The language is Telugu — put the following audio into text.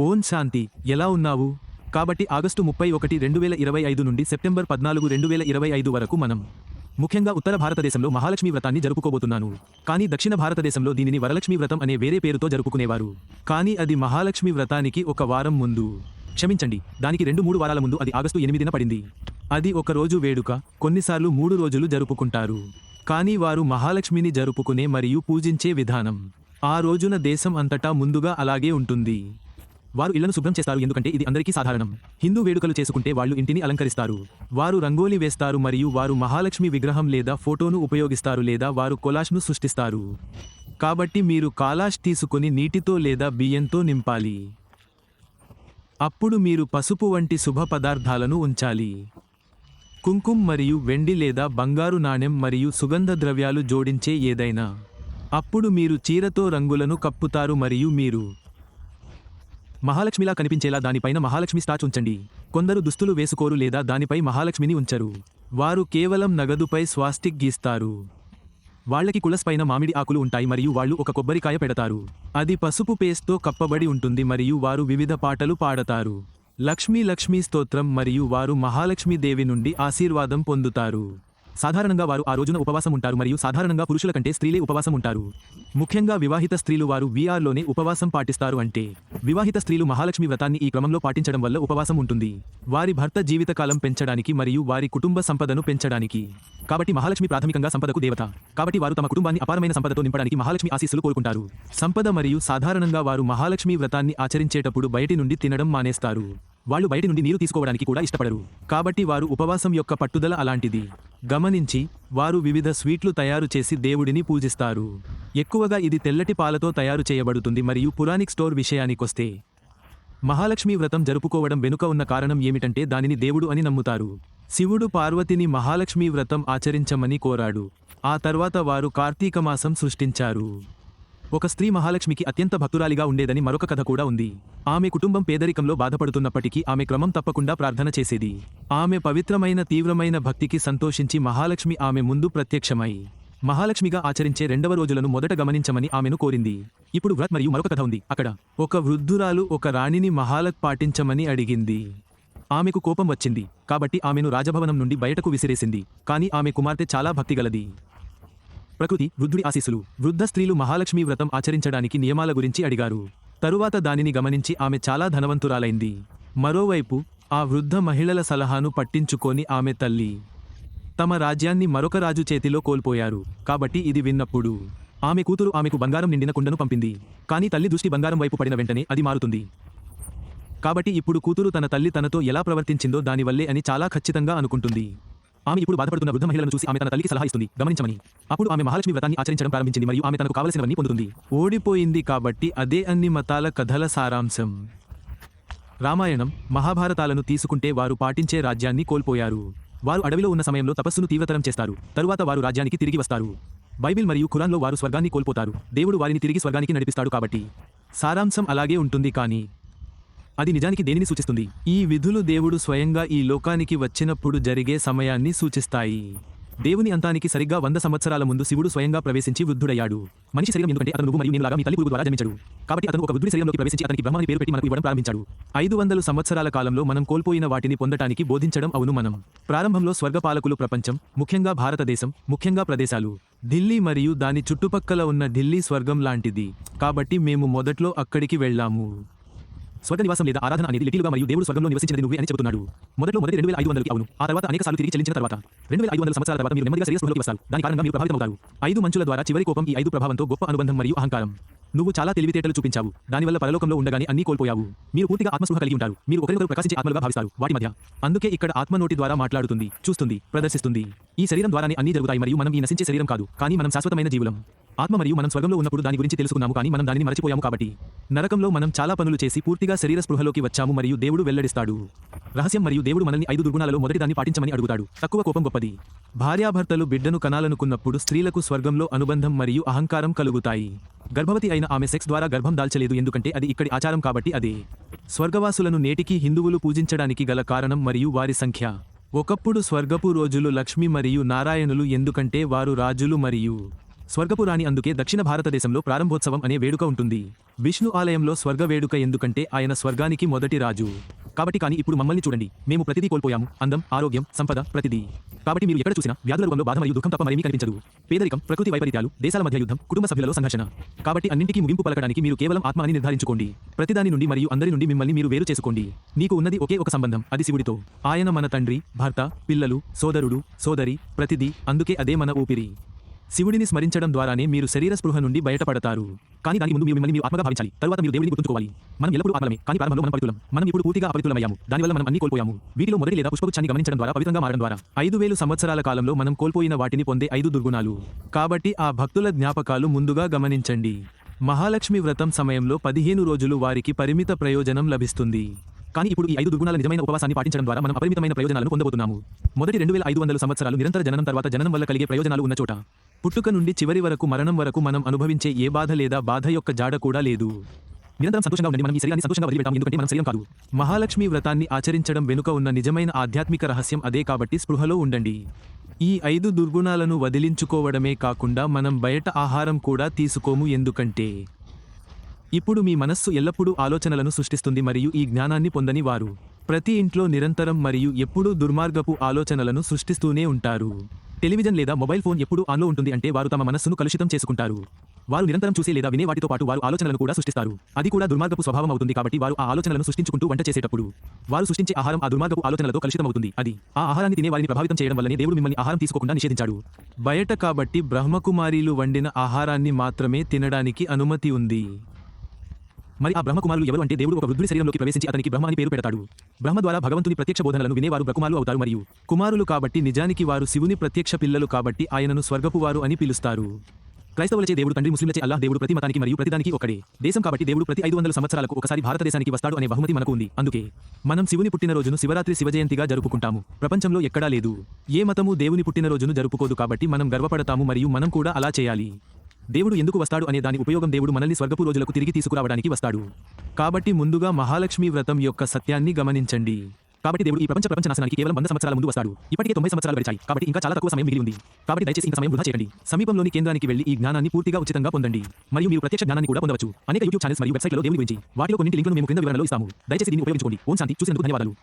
ఓన్ శాంతి. ఎలా ఉన్నావు? కాబట్టి ఆగస్టు ముప్పై ఒకటి రెండు వేల ఇరవై ఐదు నుండి సెప్టెంబర్ పద్నాలుగు రెండు వేల ఇరవై ఐదు వరకు మనం ముఖ్యంగా ఉత్తర భారతదేశంలో మహాలక్ష్మి వ్రతాన్ని జరుపుకోబోతున్నాను. కానీ దక్షిణ భారతదేశంలో దీనిని వరలక్ష్మి వ్రతం అనే వేరే పేరుతో జరుపుకునేవారు. కానీ అది మహాలక్ష్మి వ్రతానికి ఒక వారం ముందు. క్షమించండి దానికి రెండు మూడు వారాల ముందు అది ఆగస్టు ఎనిమిదిన పడింది. అది ఒక రోజు వేడుక కొన్నిసార్లు మూడు రోజులు జరుపుకుంటారు. కానీ వారు మహాలక్ష్మిని జరుపుకునే మరియు పూజించే విధానం. ఆ రోజున దేశం అంతటా ముందుగా అలాగే ఉంటుంది. వారు ఇళ్ళను శుభ్రం చేస్తారు ఎందుకంటే ఇది అందరికీ సాధారణం. హిందూ వేడుకలు చేసుకుంటే వాళ్ళు ఇంటిని అలంకరిస్తారు. వారు రంగోలి వేస్తారు మరియు వారు మహాలక్ష్మి విగ్రహం లేదా ఫోటోను ఉపయోగిస్తారు లేదా వారు కొలాష్ను సృష్టిస్తారు. కాబట్టి మీరు కాలాష్ తీసుకుని నీటితో లేదా బియ్యంతో నింపాలి. అప్పుడు మీరు పసుపు వంటి శుభ పదార్థాలను ఉంచాలి. కుంకుమ మరియు వెండి లేదా బంగారు నాణెం మరియు సుగంధ ద్రవ్యాలు జోడించే ఏదైనా. అప్పుడు మీరు చీరతో రంగులను కప్పుతారు మరియు మీరు మహాలక్ష్మిలా కనిపించేలా దానిపైన మహాలక్ష్మి స్టాచ్ ఉంచండి. కొందరు దుస్తులు వేసుకోరు లేదా దానిపై మహాలక్ష్మిని ఉంచరు. వారు కేవలం నగదుపై స్వాస్టిక్ గీస్తారు. వాళ్ళకి కులస్పైన మామిడి ఆకులు ఉంటాయి మరియు వాళ్ళు ఒక కొబ్బరికాయ పెడతారు. అది పసుపు పేస్ట్తో కప్పబడి ఉంటుంది మరియు వారు వివిధ పాటలు పాడతారు. లక్ష్మీ లక్ష్మీ స్తోత్రం మరియు వారు మహాలక్ష్మి దేవి నుండి ఆశీర్వాదం పొందుతారు. సాధారణంగా వారు ఆ రోజున ఉపవాసం ఉంటారు మరియు సాధారణంగా పురుషుల కంటే స్త్రీలే ఉపవాసం ఉంటారు. ముఖ్యంగా వివాహిత స్త్రీలు వారు వీఆర్లోనే ఉపవాసం పాటిస్తారు అంటే వివాహిత స్త్రీలు మహాలక్ష్మి వ్రతాన్ని ఈ క్రమంలో పాటించడం వల్ల ఉపవాసం ఉంటుంది. వారి భర్త జీవితకాలం పెంచడానికి మరియు వారి కుటుంబ సంపదను పెంచడానికి. కాబట్టి మహాలక్ష్మి ప్రాథమికంగా సంపదకు దేవత. కాబట్టి వారు తమ కుటుంబాన్ని అపారమైన సంపదతో నింపడానికి మహాలక్ష్మి ఆశీస్సులు కోరుకుంటారు. సంపద మరియు సాధారణంగా వారు మహాలక్ష్మి వ్రతాన్ని ఆచరించేటప్పుడు బయటి నుండి తినడం మానేస్తారు. వాళ్ళు బయటి నుండి నీరు తీసుకోవడానికి కూడా ఇష్టపడరు. కాబట్టి వారు ఉపవాసం యొక్క పట్టుదల అలాంటిది. గమనించి వారు వివిధ స్వీట్లు తయారు చేసి దేవుడిని పూజిస్తారు. ఎక్కువగా ఇది తెల్లటి పాలతో తయారు చేయబడుతుంది మరియు పురాణిక్ స్టోర్ విషయానికొస్తే మహాలక్ష్మి వ్రతం జరుపుకోవడం వెనుక ఉన్న కారణం ఏమిటంటే దానిని దేవుడు అని నమ్ముతారు. శివుడు పార్వతిని మహాలక్ష్మి వ్రతం ఆచరించమని కోరాడు. ఆ తర్వాత వారు కార్తీక మాసం సృష్టించారు. ఒక స్త్రీ మహాలక్ష్మికి అత్యంత భక్తురాలిగా ఉండేదని మరొక కథ కూడా ఉంది. ఆమె కుటుంబం పేదరికంలో బాధపడుతున్నప్పటికీ ఆమె క్రమం తప్పకుండా ప్రార్థన చేసేది. ఆమె పవిత్రమైన తీవ్రమైన భక్తికి సంతోషించి మహాలక్ష్మి ఆమె ముందు ప్రత్యక్షమై మహాలక్ష్మిగా ఆచరించే రెండవ రోజులను మొదట గమనించమని ఆమెను కోరింది. ఇప్పుడు వ్రత్ మరియు మరొక కథ ఉంది. అక్కడ ఒక వృద్ధురాలు ఒక రాణిని మహాలక్ పాటించమని అడిగింది. ఆమెకు కోపం వచ్చింది. కాబట్టి ఆమెను రాజభవనం నుండి బయటకు విసిరేసింది. కానీ ఆమె కుమార్తె చాలా భక్తిగలది. ప్రకృతి వృద్ధుడి ఆశీస్సులు. వృద్ధ స్త్రీలు మహాలక్ష్మి వ్రతం ఆచరించడానికి నియమాల గురించి అడిగారు. తరువాత దానిని గమనించి ఆమె చాలా ధనవంతురాలైంది. మరోవైపు ఆ వృద్ధ మహిళల సలహాను పట్టించుకొని ఆమె తల్లి తమ రాజ్యాన్ని మరొక రాజు చేతిలో కోల్పోయారు. కాబట్టి ఇది విన్నప్పుడు ఆమె కూతురు ఆమెకు బంగారం నిండిన కుండను పంపింది. కానీ తల్లి దృష్టి బంగారం వైపు పడిన వెంటనే అది మారుతుంది. కాబట్టి ఇప్పుడు కూతురు తన తల్లి తనతో ఎలా ప్రవర్తించిందో దానివల్లే అని చాలా ఖచ్చితంగా అనుకుంటుంది. ఆమె ఇప్పుడు బాధపడుతున్న వృద్ధ మహిళలను చూసి ఆమె తన తల్లికి సలహా ఇస్తుంది. గమనించమని. అప్పుడు ఆమె మహాలక్ష్మి వ్రతాన్ని ఆచరించడం ప్రారంభించింది. మరియు ఆమె తనకు కావలసినవన్నీ పొందుతుంది. ఓడిపోయింది కాబట్టి అదే అన్ని మతాల కథల సారాంశం. రామాయణం మహాభారతాలను తీసుకుంటే వారు పాటించే రాజ్యాన్ని కోల్పోయారు. వారు అడవిలో ఉన్న సమయంలో తపస్సును తీవ్రతరం చేస్తారు. తరువాత వారు రాజ్యానికి తిరిగి వస్తారు. బైబిల్ మరియు ఖురాన్లో వారు స్వర్గాన్ని కోల్పోతారు. దేవుడు వారిని తిరిగి స్వర్గానికి నడిపిస్తాడు కాబట్టి. సారాంశం అలాగే ఉంటుంది కానీ అది నిజానికి దేనిని సూచిస్తుంది? ఈ విధులు దేవుడు స్వయంగా ఈ లోకానికి వచ్చినప్పుడు జరిగే సమయాన్ని సూచిస్తాయి. దేవుని అంతానికి సరిగ్గా వంద సంవత్సరాల ముందు శివుడు స్వయంగా ప్రవేశించి వృద్ధుడయ్యాడు. మనిషి శరీరం ఎందుకంటే అతను నువ్వు మరియు నేను లాగా మీ తల్లి పురుగు ద్వారా జన్మించాడు. కాబట్టి అతను ఒక వృద్ధుడి శరీరంలోకి ప్రవేశించి అతనికి బ్రహ్మాన్ని పేరు పెట్టి మనకు ఇవ్వడం ప్రారంభించాడు. ఐదు వందల సంవత్సరాల కాలంలో మనం కోల్పోయిన వాటిని పొందటానికి బోధించడం అవును మనం. ప్రారంభంలో స్వర్గపాలకులు ప్రపంచం ముఖ్యంగా భారతదేశం ముఖ్యంగా ప్రదేశాలు. ఢిల్లీ మరియు దాని చుట్టుపక్కల ఉన్న ఢిల్లీ స్వర్గం లాంటిది. కాబట్టి మేము మొదట్లో అక్కడికి వెళ్ళాము. స్వర్గ నివాసం లేదా ఆరాధన అనేది లిటిలుగా మరియు దేవుడు స్వర్గంలో నివసించినది నువ్వే అని చెబుతున్నాడు. మొదట్లో మొదటి రెండు వేల ఐదు వందలకి అవును. ఆ తర్వాత అనేక సార్లు తిరిగి చెల్లించిన తర్వాత. రెండు వేల ఐదు వందల సంవత్సరాల తర్వాత మీరు నెమ్మదిగా శరీర స్పృహలోకి వస్తారు. దాని కారణంగా మీరు ప్రభావితమవుతారు. ఐదు మంచుల ద్వారా చివరి కోపం ఈ ఐదు ప్రభావంతో గొప్ప అనుబంధం మరియు అహంకారం. నువ్వు చాలా తెలివితేటలు చూపించావు. దానివల్ల పరలోకంలో ఉండగానే అన్ని కోల్పోయావు. మీరు పూర్తిగా ఆత్మస్పృహ కలిగి ఉంటారు. మీరు ఒకరికొకరు ప్రకాశించే ఆత్మలుగా భావిస్తారు. వాటి మధ్య. అందుకే ఇక్కడ ఆత్మ నోటి ద్వారా మాట్లాడుతుంది చూస్తుంది ప్రదర్శిస్తుంది. ఈ శరీరం ద్వారానే అన్ని జరుగుతాయి మరియు మనం ఈ నశించే శరీరం కాదు. కానీ మనం శాశ్వతమైన జీవులం. ఆత్మ మరియు మనం స్వర్గంలో ఉన్నప్పుడు దాని గురించి తెలుసుకున్నాము కానీ మనం దానిని మరచిపోయాము కాబట్టి. నరకంలో మనం చాలా పనులు చేసి పూర్తిగా శరీర స్పృహలోకి వచ్చాము మరియు దేవుడు వెల్లడిస్తాడు. రహస్యం మరియు దేవుడు మనల్ని ఐదు దుర్గుణాలలో మొదటి దాన్ని పాటించమని అడుగుతాడు. తక్కువ కోపం గొప్పది. భార్యాభర్తలు బిడ్డను కనాలనుకున్నప్పుడు స్త్రీలకు స్వర్గంలో అనుబంధం మరియు అహంకారం కలుగుతాయి. గర్భవతి అయిన ఆమె సెక్స్ ద్వారా గర్భం దాల్చలేదు ఎందుకంటే అది ఇక్కడి ఆచారం కాబట్టి అదే. స్వర్గవాసులను నేటికి హిందువులు పూజించడానికి గల కారణం మరియు వారి సంఖ్య. ఒకప్పుడు స్వర్గపు రోజులు లక్ష్మి మరియు నారాయణులు ఎందుకంటే వారు రాజులు మరియు స్వర్గపురాణి అందుకే దక్షిణ భారతదేశంలో ప్రారంభోత్సవం అనే వేడుక ఉంటుంది. విష్ణు ఆలయంలో స్వర్గ వేడుక ఎందుకంటే ఆయన స్వర్గానికి మొదటి రాజు. కాబట్టి కానీ ఇప్పుడు మమ్మల్ని చూడండి. మేము ప్రతిదీ కోల్పోయాము. అందం ఆరోగ్యం సంపద ప్రతిదీ. కాబట్టి మీరు ఎక్కడ చూసినా వ్యాధుల రూపంలో బాధ మరియు దుఃఖం తప్ప మరేమీ కనిపించదు. పేదరికం ప్రకృతి వైపరీత్యాలు దేశాల మధ్య యుద్ధం కుటుంబ సభ్యులలో సంఘర్షణ. కాబట్టి అన్నింటికీ ముగింపు పలకడానికి మీరు కేవలం ఆత్మ అని నిర్ధారించుకోండి ప్రతిదాని నుండి మరియు అందరి నుండి మిమ్మల్ని మీరు వేరు చేసుకోండి. నీకు ఉన్నది ఒకే ఒక సంబంధం అది శివుడితో. ఆయన మన తండ్రి భర్త పిల్లలు సోదరుడు సోదరి ప్రతిదీ అందుకే అదే మన ఊపిరి. శివుడిని స్మరించడం ద్వారానే మీరు శరీర స్పృహ నుండి బయటపడతారు. కానీ దాని ముందు మీరు మిమ్మల్ని మీరు ఆత్మగా భావించాలి. తరువాత మీరు దేవుడిని గుర్తుంచుకోవాలి. మనం ఎల్లప్పుడూ ఆత్మలమే. కానీ ప్రారంభంలో మనం పవిత్రులం మనం ఇప్పుడు పూర్తిగా అపవిత్రులమయ్యాము. దానివల్ల మనం అన్ని కోల్పోయాము. వీటిలో మొదటి లేదా పుష్పగుచ్చాన్ని గమనించడం ద్వారా పవిత్రంగా మారడం ద్వారా. ఐదు వేలు సంవత్సరాల కాలంలో మనం కోల్పోయిన వాటిని పొందే ఐదు దుర్గుణాలు. కాబట్టి ఆ భక్తుల జ్ఞాపకాలు ముందుగా గమనించండి. మహాలక్ష్మి వ్రతం సమయంలో పదిహేను రోజులు వారికి పరిమిత ప్రయోజనం లభిస్తుంది. కానీ ఇప్పుడు ఈ ఐదు దుర్గుణాల నిజమైన ఉపవాసాన్ని పాటించడం ద్వారా మనం అపరిమితమైన ప్రయోజనాలను పొందబోతున్నాము. మొదటి రెండు వేల ఐదు వందల సంవత్సరాలు నిరంతర జననం తర్వాత జననం వల్ల కలిగే ప్రయోజనాలు ఉన్న చోట పుట్టుక నుండి చివరి వరకు మరణం వరకు మనం అనుభవించే ఏ బాధ లేదా బాధ యొక్క జాడ కూడా లేదు. నిరంతరం సంతోషంగా ఉండండి. మనం ఈ శరీరాన్ని సంతోషంగా వదిలిపెట్టాం ఎందుకంటే మనం శరీరం కాదు. మహాలక్ష్మి వ్రతాన్ని ఆచరించడం వెనుక ఉన్న నిజమైన ఆధ్యాత్మిక రహస్యం అదే కాబట్టి స్పృహలో ఉండండి. ఈ ఐదు దుర్గుణాలను వదిలించుకోవడమే కాకుండా మనం బయట ఆహారం కూడా తీసుకోము. ఎందుకంటే ఇప్పుడు మీ మనస్సు ఎల్లప్పుడూ ఆలోచనలను సృష్టిస్తుంది మరియు ఈ జ్ఞానాన్ని పొందని వారు. ప్రతి ఇంట్లో నిరంతరం మరియు ఎప్పుడూ దుర్మార్గపు ఆలోచనలను సృష్టిస్తూనే ఉంటారు. టెలివిజన్ లేదా మొబైల్ ఫోన్ ఎప్పుడూ ఆన్లో ఉంటుంది అంటే వారు తమ మనస్సును కలుషితం చేసుకుంటారు. వారు నిరంతరం చూసే లేదా వినే వాటితో పాటు వారు ఆలోచనలను కూడా సృష్టిస్తారు. అది కూడా దుర్మార్గపు స్వభావం అవుతుంది కాబట్టి వారు ఆ ఆలోచనలను సృష్టించుకుంటూ వంట చేసేటప్పుడు. వారు సృష్టించే ఆహారం ఆ దుర్మార్గపు ఆలోచనలతో కలుషితం అవుతుంది. అది ఆ ఆహారాన్ని తినే వారిని ప్రభావితం చేయడం వల్లనే దేవుడు మిమ్మల్ని ఆహారం తీసుకోకుండా నిషేధించాడు. బయట కాబట్టి బ్రహ్మకుమారీలు వండిన ఆహారాన్ని మాత్రమే తినడానికి అనుమతి ఉంది. మరి ఆ బ్రహ్మకుమారులు ఎవరు అంటే దేవుడు ఒక వృద్ధుడి శరీరంలోకి ప్రవేశించి అతనికి బ్రహ్మ అని పేరు పెడతాడు. బ్రహ్మ ద్వారా భగవంతుని ప్రత్యక్ష బోధనలను వినేవారు బ్రహ్మకుమారులు అవుతారు మరియు కుమారులు కాబట్టి నిజానికి వారు శివుని ప్రత్యక్ష పిల్లలు కాబట్టి ఆయనను స్వర్గపు వారు అని పిలుస్తారు. క్రైస్తవులచే దేవుడు తండ్రి ముస్లింలచే అల్లాహ్ దేవుడు ప్రతి మతానికి మరియు ప్రతిదానికి ఒకడే. దేశం కాబట్టి దేవుడు ప్రతి ఐదు వందల సంవత్సరాలకు ఒకసారి భారతదేశానికి వస్తాడు అనే బహుమతి మనకు ఉంది. అందుకే మనం శివుని పుట్టినరోజును శివరాత్రి శివజయంతిగా జరుపుకుంటాము. ప్రపంచంలో ఎక్కడా లేదు. ఏ మతము దేవుని పుట్టినరోజును జరుపుకోదు కాబట్టి మనం గర్వపడతాము మరియు మనం కూడా అలా చేయాలి. దేవుడు ఎందుకు వస్తాడు అనే దాని ఉపయోగం దేవుడు మనల్ని స్వర్గపు రోజులకు తిరిగి తీసుకురావడానికి వస్తాడు. కాబట్టి ముందుగా మహాలక్ష్మి వ్రతం యొక్క సత్యాన్ని గమనించండి. కాబట్టి దేవుడు ఈ ప్రపంచ ప్రపంచ నాశనానికి కేవలం వంద సంవత్సరాల ముందు వస్తాడు. ఇప్పటికే తొంభై సంవత్సరాలు గడిచాయి. కాబట్టి ఇంకా చాలా తక్కువ సమయం మిగిలి ఉంది. కాబట్టి దయచేసి ఇంకా సమయం వృధా చేయండి. సమీపంలోని కేంద్రానికి వెళ్ళి ఈ జ్ఞానాన్ని పూర్తిగా ఉచితంగా పొందండి. మరియు మీరు ప్రత్యక్ష జ్ఞానాన్ని కూడా పొందవచ్చు. అనేక యూట్యూబ్ ఛానల్స్ మరియు వెబ్సైట్లలో దేవుని గురించి వాటిలో కొన్ని లింకులను మేము క్రింద వివరణలో ఇస్తాము. దయచేసి దీన్ని ఉపయోగించుకోండి. ఓం శాంతి. చూసినందుకు ధన్యవాదాలు.